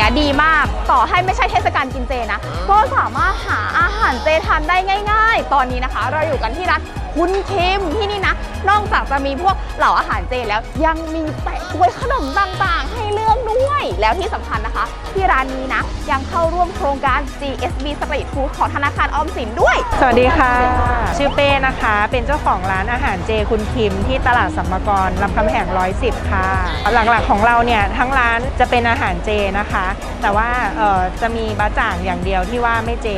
ี้ยดีมาก ให้ไม่ใช่เทศกาลกินเจนะ ก็สามารถหาอาหารเจทานได้ง่าย ๆ ตอนนี้นะคะ เราอยู่กันที่ร้านคุณคิมที่นี่นะ นอกจากจะมีพวกเหล่าอาหารเจแล้ว ยังมีแปะกล้วยขนมต่างๆ ให้เลือกด้วย แล้วที่สำคัญนะคะ ที่ร้านนี้นะ ยังเข้าร่วมโครงการ GSB Street Food ของธนาคารออมสินด้วย สวัสดีค่ะ ชื่อเป้นะคะ เป็นเจ้าของร้านอาหารเจคุณคิม ที่ตลาดสัมมกรลำคำแหง110 ค่ะ หลักๆของเราเนี่ยทั้งร้านจะเป็นอาหารเจนะคะ แต่ว่าเอ่อจะมีบะจ่างอย่างเดียวที่ว่าไม่เจ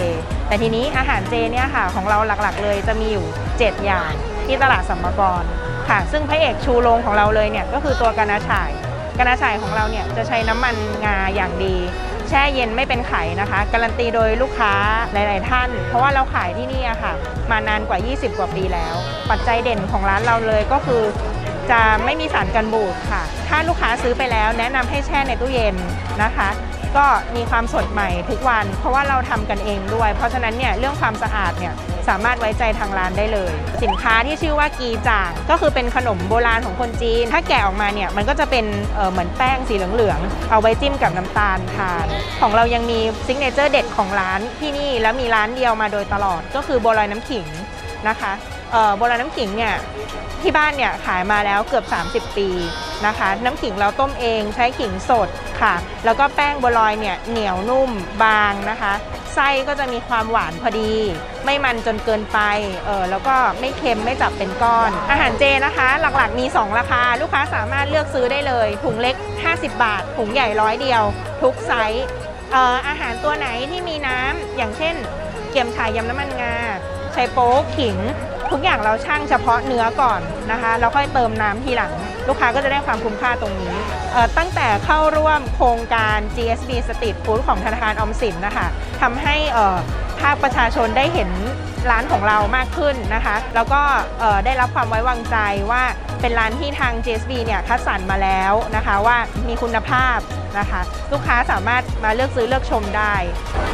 แต่ทีนี้อาหารเจเนี่ยค่ะของเราหลักๆ เลยจะมีอยู่ 7 อย่างที่ตลาดสัมมกรค่ะ ซึ่งพระเอกชูโรงของเราเลยเนี่ยก็คือตัวกานาฉ่ายกานาฉ่ายของเราเนี่ยจะใช้น้ำมันงาอย่างดี แช่เย็นไม่เป็นไข่นะคะ การันตีโดยลูกค้าหลาย ๆ ท่าน เพราะว่าเราขายที่นี่ค่ะ มานานกว่า 20 กว่าปีแล้ว ปัจจัยเด่นของร้านเราเลยก็คือจะไม่มีสารกันบูดค่ะ ถ้าลูกค้าซื้อไปแล้วแนะนำให้แช่ในตู้เย็นนะคะ ก็มีความสดใหม่ทุกวัน เพราะว่าเราทำกันเองด้วย เพราะฉะนั้นเนี่ยเรื่องความสะอาดเนี่ยสามารถไว้ใจทางร้านได้เลย สินค้าที่ชื่อว่ากีจ่างก็คือเป็นขนมโบราณของคนจีน ถ้าแกะออกมาเนี่ยมันก็จะเป็นเเหมือนแป้งสีเหลืองๆเอาไว้จิ้มกับน้ำตาลทาน ของเรายังมีซิกเนเจอร์เด็ดของร้านที่นี่แล้วมีร้านเดียวมาโดยตลอดก็คือโบัวลอยน้ำขิงนะคะ เอ่อบัวลอน้ำขิงเนี่ยที่บ้านเนี่ยขายมาแล้วเกือบ 30 ปีนะคะ น้ำขิงเราต้มเองใช้ขิงสดค่ะ แล้วก็แป้งบัวลอยเนี่ยเหนียวนุ่มบางนะคะ ไส้ก็จะมีความหวานพอดี ไม่มันจนเกินไปเออแล้วก็ไม่เค็มไม่จับเป็นก้อน อาหารเจนะคะ หลักๆมี 2 ราคา ลูกค้าสามารถเลือกซื้อได้เลยถุงเล็ก 50 บาทถุงใหญ่ร้อยเดียว ทุกไซส์อาหารตัวไหนที่มีน้ำอย่างเช่น เกี๊ยมฉายยำน้ำมันงาไชโป๊กขิง ทุกอย่างเราช่างเฉพาะเนื้อก่อนนะคะ แล้วค่อยเติมน้ำทีหลัง ลูกค้าก็จะได้ความคุ้มค่าตรงนี้ ตั้งแต่เข้าร่วมโครงการ GSB Street Food ของธนาคารออมสินนะคะทำให้ภาคประชาชนได้เห็น ร้านของเรามากขึ้นนะคะ แล้วก็ได้รับความไว้วางใจว่าเป็นร้านที่ทาง JSB เนี่ยคัดสรรมาแล้วนะคะว่ามีคุณภาพนะคะ ลูกค้าสามารถมาเลือกซื้อเลือกชมได้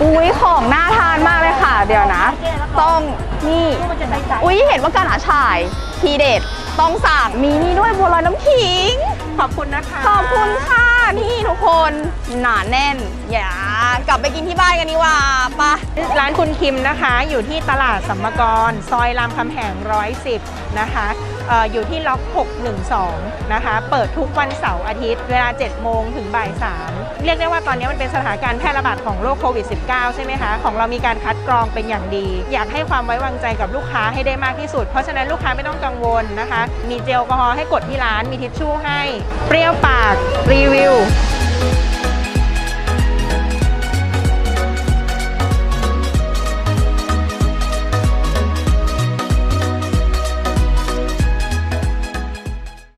อุ้ยของน่าทานมากเลยค่ะ เดี๋ยวนะ ต้องนี่อุ้ยเห็นว่ากาหนาชายทีเด็ด ต้องสั่งมีนี่ด้วยบัวลอยน้ำขิง ขอบคุณนะคะ ขอบคุณค่ะ นี่ทุกคนหนาแน่น อย่ากลับไปกินที่บ้านกันดีกว่าปะร้านคุณคิมนะคะ อยู่ที่ตลาดสัมมกร ซอยรามคำแหง110 นะคะเออ อยู่ที่ล็อก 612 นะคะ เปิดทุกวันเสาร์อาทิตย์ เวลา 7 โมงถึงบ่าย 3 เรียกได้ว่าตอนนี้มันเป็นสถานการณ์แพร่ระบาดของโรคโควิด -19 ใช่ไหมคะ ของเรามีการคัดกรองเป็นอย่างดี อยากให้ความไว้วางใจกับลูกค้าให้ได้มากที่สุด เพราะฉะนั้นลูกค้าไม่ต้องกังวลนะคะ มีเจลแอลกอฮอล์ให้กดที่ร้าน มีทิชชู่ให้ เปรี้ยวปาก รีวิว